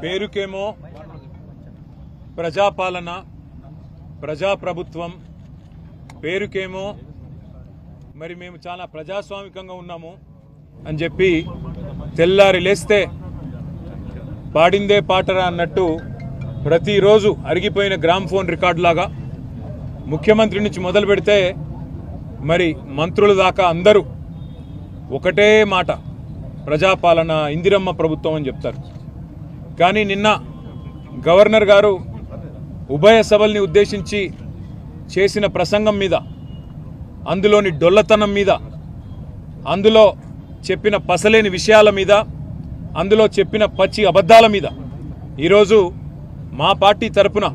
పేరుకేమో ప్రజాపాలన ప్రజాప్రభుత్వం పేరుకేమో మరి మేము చాలా ప్రజాస్వామికంగా ఉన్నాము అని చెప్పి తెల్లారి లేస్తే పాడిందే పాటరా అన్నట్టు ప్రతిరోజు అరిగిపోయిన గ్రామ్ ఫోన్ రికార్డులాగా ముఖ్యమంత్రి నుంచి మొదలు పెడితే మరి మంత్రుల దాకా అందరూ ఒకటే మాట. ప్రజాపాలన ఇందిరమ్మ ప్రభుత్వం అని చెప్తారు. కానీ నిన్న గవర్నర్ గారు ఉభయ సభల్ని ఉద్దేశించి చేసిన ప్రసంగం మీద అందులోని డొల్లతనం మీద అందులో చెప్పిన పసలేని విషయాల మీద అందులో చెప్పిన పచ్చి అబద్ధాల మీద ఈరోజు మా పార్టీ తరపున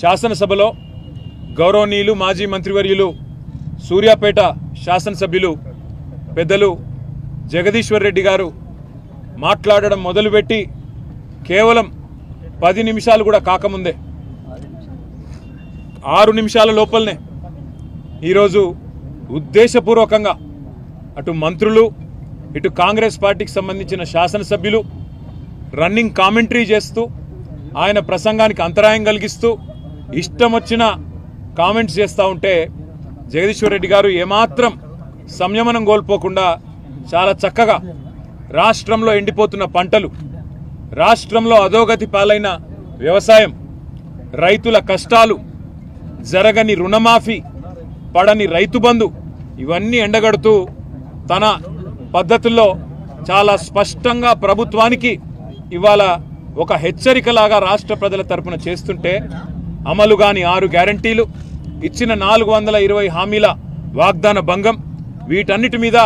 శాసనసభలో గౌరవనీయులు మాజీ మంత్రివర్యులు సూర్యాపేట శాసనసభ్యులు పెద్దలు జగదీశ్వర్ రెడ్డి గారు మాట్లాడడం మొదలుపెట్టి కేవలం పది నిమిషాలు కూడా కాకముందే ఆరు నిమిషాల లోపలనే ఈరోజు ఉద్దేశపూర్వకంగా అటు మంత్రులు ఇటు కాంగ్రెస్ పార్టీకి సంబంధించిన శాసనసభ్యులు రన్నింగ్ కామెంటరీ చేస్తూ ఆయన ప్రసంగానికి అంతరాయం కలిగిస్తూ ఇష్టం వచ్చిన కామెంట్స్ చేస్తూ ఉంటే జగదీశ్వర్ రెడ్డి గారు ఏమాత్రం సంయమనం కోల్పోకుండా చాలా చక్కగా రాష్ట్రంలో ఎండిపోతున్న పంటలు రాష్ట్రంలో అధోగతి పాలైన వ్యవసాయం రైతుల కష్టాలు జరగని రుణమాఫీ పడని రైతు బంధు ఇవన్నీ ఎండగడుతూ తన పద్ధతుల్లో చాలా స్పష్టంగా ప్రభుత్వానికి ఇవాళ ఒక హెచ్చరికలాగా రాష్ట్ర ప్రజల తరపున చేస్తుంటే అమలు కాని ఆరు గ్యారంటీలు ఇచ్చిన నాలుగు వందల ఇరవై హామీల వాగ్దాన భంగం వీటన్నిటి మీద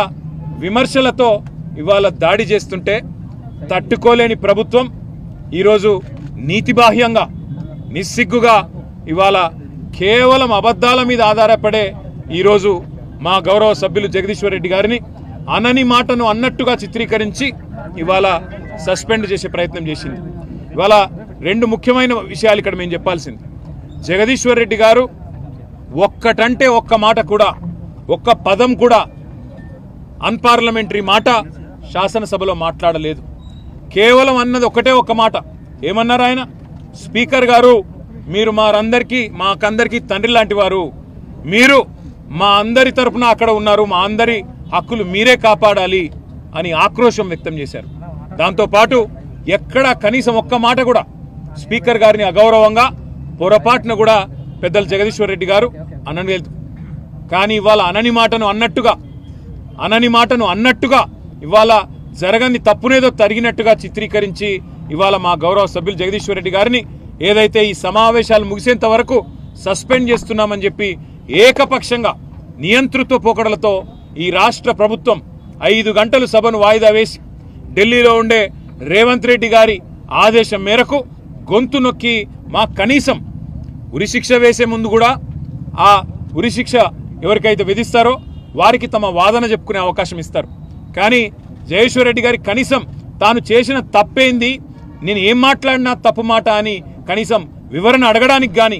విమర్శలతో ఇవాళ దాడి చేస్తుంటే తట్టుకోలేని ప్రభుత్వం ఈరోజు నీతిబాహ్యంగా నిస్సిగ్గుగా ఇవాళ కేవలం అబద్ధాల మీద ఆధారపడే ఈరోజు మా గౌరవ సభ్యులు జగదీశ్వర్ రెడ్డి గారిని అనని మాటను అన్నట్టుగా చిత్రీకరించి ఇవాళ సస్పెండ్ చేసే ప్రయత్నం చేసింది. ఇవాళ రెండు ముఖ్యమైన విషయాలు ఇక్కడ మేము చెప్పాల్సింది. జగదీశ్వర్ రెడ్డి గారు ఒక్కటంటే ఒక్క మాట కూడా ఒక్క పదం కూడా అన్పార్లమెంటరీ మాట శాసనసభలో మాట్లాడలేదు. కేవలం అన్నది ఒకటే ఒక్క మాట. ఏమన్నారు ఆయన? స్పీకర్ గారు మీరు మారందరికీ మాకందరికీ తండ్రి లాంటి వారు. మీరు మా అందరి తరపున అక్కడ ఉన్నారు మా అందరి హక్కులు మీరే కాపాడాలి అని ఆక్రోశం వ్యక్తం చేశారు. దాంతోపాటు ఎక్కడ కనీసం ఒక్క మాట కూడా స్పీకర్ గారిని అగౌరవంగా పొరపాటున కూడా పెద్దలు జగదీశ్వర్ రెడ్డి గారు అనలేదు కానీ ఇవాళ అనని మాటను అన్నట్టుగా అనని మాటను అన్నట్టుగా ఇవాళ జరగని తప్పునేదో తరిగినట్టుగా చిత్రీకరించి ఇవాళ మా గౌరవ సభ్యులు జగదీశ్వర్ రెడ్డి గారిని ఏదైతే ఈ సమావేశాలు ముగిసేంత వరకు సస్పెండ్ చేస్తున్నామని చెప్పి ఏకపక్షంగా నియంతృత్వ పోకడలతో ఈ రాష్ట్ర ప్రభుత్వం ఐదు గంటలు సభను వాయిదా వేసి ఢిల్లీలో ఉండే రేవంత్ రెడ్డి గారి ఆదేశం మేరకు గొంతు నొక్కి మా కనీసం ఉరిశిక్ష వేసే ముందు కూడా ఆ ఉరిశిక్ష ఎవరికైతే విధిస్తారో వారికి తమ వాదన చెప్పుకునే అవకాశం ఇస్తారు. కానీ జయేశ్వర్ రెడ్డి గారి కనీసం తాను చేసిన తప్పేంది? నేను ఏం మాట్లాడినా తప్పు మాట అని కనీసం వివరణ అడగడానికి కానీ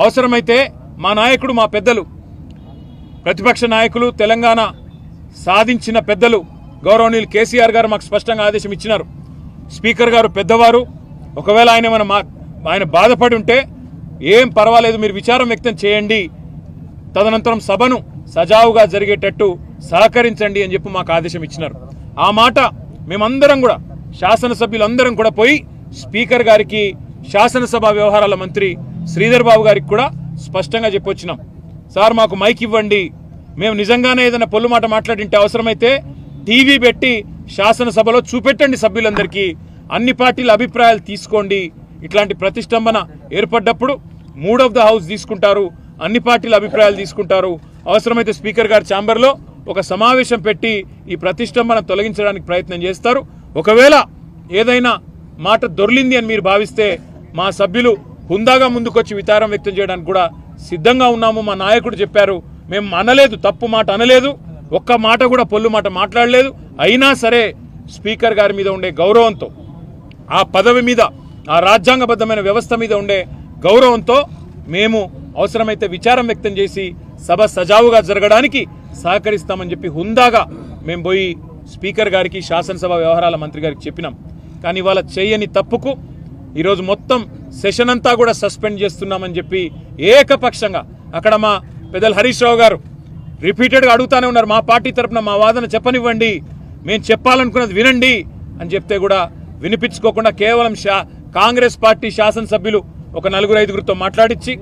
అవసరమైతే మా నాయకుడు మా పెద్దలు ప్రతిపక్ష నాయకులు తెలంగాణ సాధించిన పెద్దలు గౌరవనీయులు కేసీఆర్ గారు మాకు స్పష్టంగా ఆదేశం ఇచ్చినారు. స్పీకర్ గారు పెద్దవారు. ఒకవేళ ఆయన ఏమైనా మా ఆయన బాధపడి ఉంటే ఏం పర్వాలేదు మీరు విచారం వ్యక్తం చేయండి. తదనంతరం సభను సజావుగా జరిగేటట్టు సహకరించండి అని చెప్పి మాకు ఆదేశం ఇచ్చినారు. ఆ మాట మేమందరం కూడా శాసనసభ్యులందరం కూడా పోయి స్పీకర్ గారికి శాసనసభ వ్యవహారాల మంత్రి శ్రీధర్ బాబు గారికి కూడా స్పష్టంగా చెప్పొచ్చినాం. సార్ మాకు మైక్ ఇవ్వండి. మేము నిజంగానే ఏదైనా పొల్లు మాట మాట్లాడింటే అవసరమైతే టీవీ పెట్టి శాసనసభలో చూపెట్టండి సభ్యులందరికీ. అన్ని పార్టీల అభిప్రాయాలు తీసుకోండి. ఇట్లాంటి ప్రతిష్టంభన ఏర్పడ్డప్పుడు మూడ్ ఆఫ్ ద హౌస్ తీసుకుంటారు. అన్ని పార్టీల అభిప్రాయాలు తీసుకుంటారు. అవసరమైతే స్పీకర్ గారి ఛాంబర్లో ఒక సమావేశం పెట్టి ఈ ప్రతిష్టంభన తొలగించడానికి ప్రయత్నం చేస్తారు. ఒకవేళ ఏదైనా మాట దొర్లింది అని మీరు భావిస్తే మా సభ్యులు హుందాగా ముందుకొచ్చి విచారం వ్యక్తం చేయడానికి కూడా సిద్ధంగా ఉన్నాము. మా నాయకుడు చెప్పారు మేము అనలేదు తప్పు మాట అనలేదు ఒక్క మాట కూడా పొల్లు మాట మాట్లాడలేదు. అయినా సరే స్పీకర్ గారి మీద ఉండే గౌరవంతో ఆ పదవి మీద ఆ రాజ్యాంగబద్ధమైన వ్యవస్థ మీద ఉండే గౌరవంతో మేము అవసరమైతే విచారం వ్యక్తం చేసి సభ సజావుగా జరగడానికి సహకరిస్తామని చెప్పి హుందాగా మేము పోయి స్పీకర్ గారికి శాసనసభ వ్యవహారాల మంత్రి గారికి చెప్పినాం. కానీ ఇవాళ చేయని తప్పుకు ఈరోజు మొత్తం సెషన్ అంతా కూడా సస్పెండ్ చేస్తున్నామని చెప్పి ఏకపక్షంగా అక్కడ మా పెద్దలు హరీష్ రావు గారు రిపీటెడ్గా అడుగుతానే ఉన్నారు. మా పార్టీ తరపున మా వాదన చెప్పనివ్వండి మేము చెప్పాలనుకున్నది వినండి అని చెప్తే కూడా వినిపించుకోకుండా కేవలం షా కాంగ్రెస్ పార్టీ శాసనసభ్యులు ఒక నలుగురు ఐదుగురితో మాట్లాడించి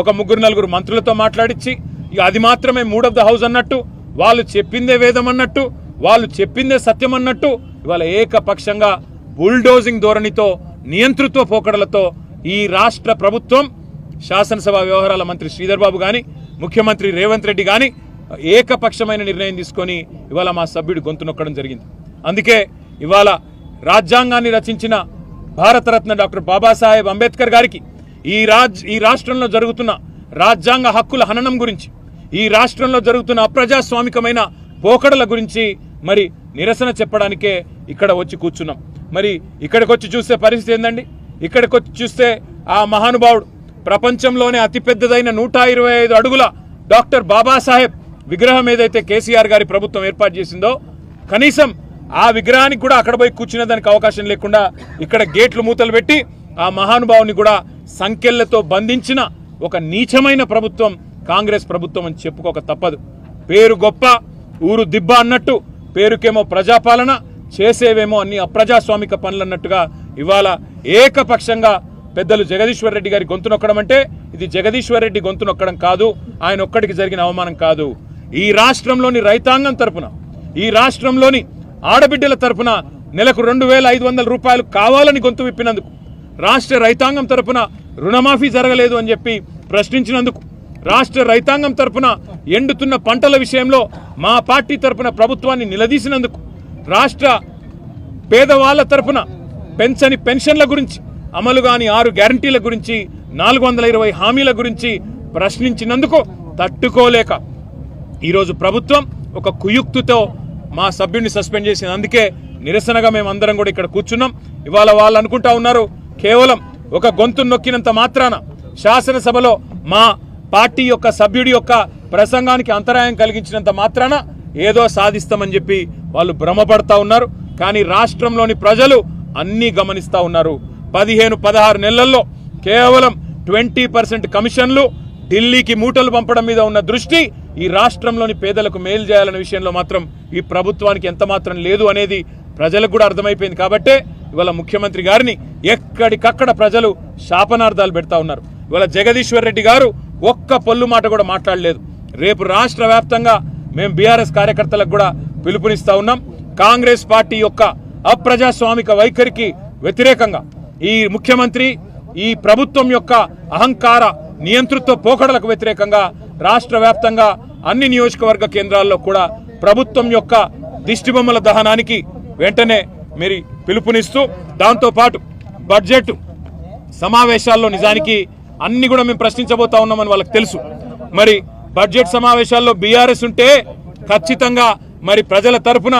ఒక ముగ్గురు నలుగురు మంత్రులతో మాట్లాడించి ఇక అది మాత్రమే మూడ్ ఆఫ్ ద హౌస్ అన్నట్టు వాళ్ళు చెప్పిందే వేదం అన్నట్టు వాళ్ళు చెప్పిందే సత్యం అన్నట్టు ఇవాళ ఏకపక్షంగా బుల్డోజింగ్ ధోరణితో నియంతృత్వ పోకడలతో ఈ రాష్ట్ర ప్రభుత్వం శాసనసభ వ్యవహారాల మంత్రి శ్రీధర్ బాబు కానీ ముఖ్యమంత్రి రేవంత్ రెడ్డి కానీ ఏకపక్షమైన నిర్ణయం తీసుకొని ఇవాళ మా సభ్యుడు గొంతు నొక్కడం జరిగింది. అందుకే ఇవాళ రాజ్యాంగాన్ని రచించిన భారతరత్న డాక్టర్ బాబాసాహెబ్ అంబేద్కర్ గారికి ఈ రాజ్ ఈ రాష్ట్రంలో జరుగుతున్న రాజ్యాంగ హక్కుల హననం గురించి ఈ రాష్ట్రంలో జరుగుతున్న అప్రజాస్వామికమైన పోకడల గురించి మరి నిరసన చెప్పడానికే ఇక్కడ వచ్చి కూర్చున్నాం. మరి ఇక్కడికి వచ్చి చూస్తే పరిస్థితి ఏందండి? ఇక్కడికి వచ్చి చూస్తే ఆ మహానుభావుడు ప్రపంచంలోనే అతిపెద్దదైన నూట ఇరవై ఐదు అడుగుల డాక్టర్ బాబాసాహెబ్ విగ్రహం ఏదైతే కేసీఆర్ గారి ప్రభుత్వం ఏర్పాటు చేసిందో కనీసం ఆ విగ్రహానికి కూడా అక్కడ పోయి కూర్చునే దానికి అవకాశం లేకుండా ఇక్కడ గేట్లు మూతలు పెట్టి ఆ మహానుభావుని కూడా సంఖ్యలతో బంధించిన ఒక నీచమైన ప్రభుత్వం కాంగ్రెస్ ప్రభుత్వం అని చెప్పుకోక తప్పదు. పేరు గొప్ప ఊరు దిబ్బ అన్నట్టు పేరుకేమో ప్రజాపాలన చేసేవేమో అన్ని అప్రజాస్వామిక పనులు అన్నట్టుగా ఇవాళ ఏకపక్షంగా పెద్దలు జగదీశ్వర్ రెడ్డి గారి గొంతు నొక్కడం అంటే ఇది జగదీశ్వర్ రెడ్డి గొంతు నొక్కడం కాదు ఆయన ఒక్కడికి జరిగిన అవమానం కాదు. ఈ రాష్ట్రంలోని రైతాంగం తరపున ఈ రాష్ట్రంలోని ఆడబిడ్డల తరపున నెలకు రెండు వేల ఐదు వందల రూపాయలు కావాలని గొంతు విప్పినందుకు రాష్ట్ర రైతాంగం తరపున రుణమాఫీ జరగలేదు అని చెప్పి ప్రశ్నించినందుకు రాష్ట్ర రైతాంగం తరపున ఎండుతున్న పంటల విషయంలో మా పార్టీ తరపున ప్రభుత్వాన్ని నిలదీసినందుకు రాష్ట్ర పేదవాళ్ళ తరపున పెన్షన్ పెన్షన్ల గురించి అమలు కాని ఆరు గ్యారంటీల గురించి నాలుగు వందల ఇరవై హామీల గురించి ప్రశ్నించినందుకు తట్టుకోలేక ఈరోజు ప్రభుత్వం ఒక కుయుక్తితో మా సభ్యుడిని సస్పెండ్ చేసింది. అందుకే నిరసనగా మేము అందరం కూడా ఇక్కడ కూర్చున్నాం. ఇవాళ వాళ్ళు అనుకుంటా ఉన్నారు కేవలం ఒక గొంతు నొక్కినంత మాత్రాన శాసనసభలో మా పార్టీ యొక్క సభ్యుడి యొక్క ప్రసంగానికి అంతరాయం కలిగించినంత మాత్రాన ఏదో సాధిస్తామని చెప్పి వాళ్ళు భ్రమపడతా ఉన్నారు. కానీ రాష్ట్రంలోని ప్రజలు అన్నీ గమనిస్తా ఉన్నారు. పదిహేను పదహారు నెలల్లో కేవలం ట్వంటీ పర్సెంట్ కమిషన్లు ఢిల్లీకి మూటలు పంపడం మీద ఉన్న దృష్టి ఈ రాష్ట్రంలోని పేదలకు మేలు చేయాలనే విషయంలో మాత్రం ఈ ప్రభుత్వానికి ఎంత మాత్రం లేదు అనేది ప్రజలకు కూడా అర్థమైపోయింది. కాబట్టే ఇవాళ ముఖ్యమంత్రి గారిని ఎక్కడికక్కడ ప్రజలు శాపనార్థాలు పెడతా ఉన్నారు. ఇవాళ జగదీశ్వర్ రెడ్డి గారు ఒక్క పొల్లు మాట కూడా మాట్లాడలేదు. రేపు రాష్ట్ర వ్యాప్తంగా మేము బీఆర్ఎస్ కార్యకర్తలకు కూడా పిలుపునిస్తా ఉన్నాం. కాంగ్రెస్ పార్టీ యొక్క అప్రజాస్వామిక వైఖరికి వ్యతిరేకంగా ఈ ముఖ్యమంత్రి ఈ ప్రభుత్వం యొక్క అహంకార నియంతృత్వ పోకడలకు వ్యతిరేకంగా రాష్ట్ర వ్యాప్తంగా అన్ని నియోజకవర్గ కేంద్రాల్లో కూడా ప్రభుత్వం యొక్క దిష్టిబొమ్మల దహనానికి వెంటనే మీరు పిలుపునిస్తూ దాంతోపాటు బడ్జెట్ సమావేశాల్లో నిజానికి అన్ని కూడా మేము ప్రశ్నించబోతా ఉన్నామని వాళ్ళకి తెలుసు. మరి బడ్జెట్ సమావేశాల్లో బీఆర్ఎస్ ఉంటే ఖచ్చితంగా మరి ప్రజల తరపున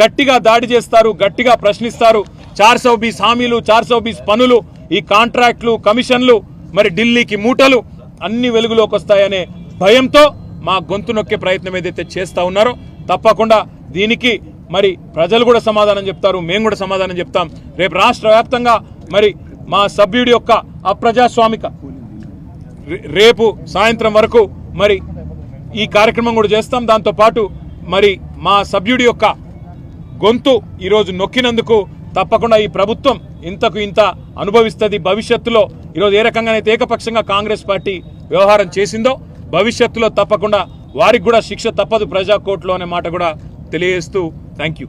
గట్టిగా దాడి చేస్తారు గట్టిగా ప్రశ్నిస్తారు. చార్ సౌ బీస్ హామీలు చార్ సౌ బీస్ పనులు ఈ కాంట్రాక్ట్లు కమిషన్లు మరి ఢిల్లీకి మూటలు అన్ని వెలుగులోకి వస్తాయనే భయంతో మా గొంతు నొక్కే ప్రయత్నం ఏదైతే చేస్తూ ఉన్నారో తప్పకుండా దీనికి మరి ప్రజలు కూడా సమాధానం చెప్తారు మేము కూడా సమాధానం చెప్తాం. రేపు రాష్ట్ర వ్యాప్తంగా మరి మా సభ్యుడి యొక్క అప్రజాస్వామిక రేపు సాయంత్రం వరకు మరి ఈ కార్యక్రమం కూడా చేస్తాం. దాంతోపాటు మరి మా సభ్యుడి యొక్క గొంతు ఈరోజు నొక్కినందుకు తప్పకుండా ఈ ప్రభుత్వం ఇంతకు ఇంత అనుభవిస్తుంది. భవిష్యత్తులో ఈరోజు ఏ రకంగానైతే ఏకపక్షంగా కాంగ్రెస్ పార్టీ వ్యవహారం చేసిందో భవిష్యత్తులో తప్పకుండా వారికి కూడా శిక్ష తప్పదు ప్రజాకోర్టులో అనే మాట కూడా తెలియజేస్తూ థ్యాంక్ యూ.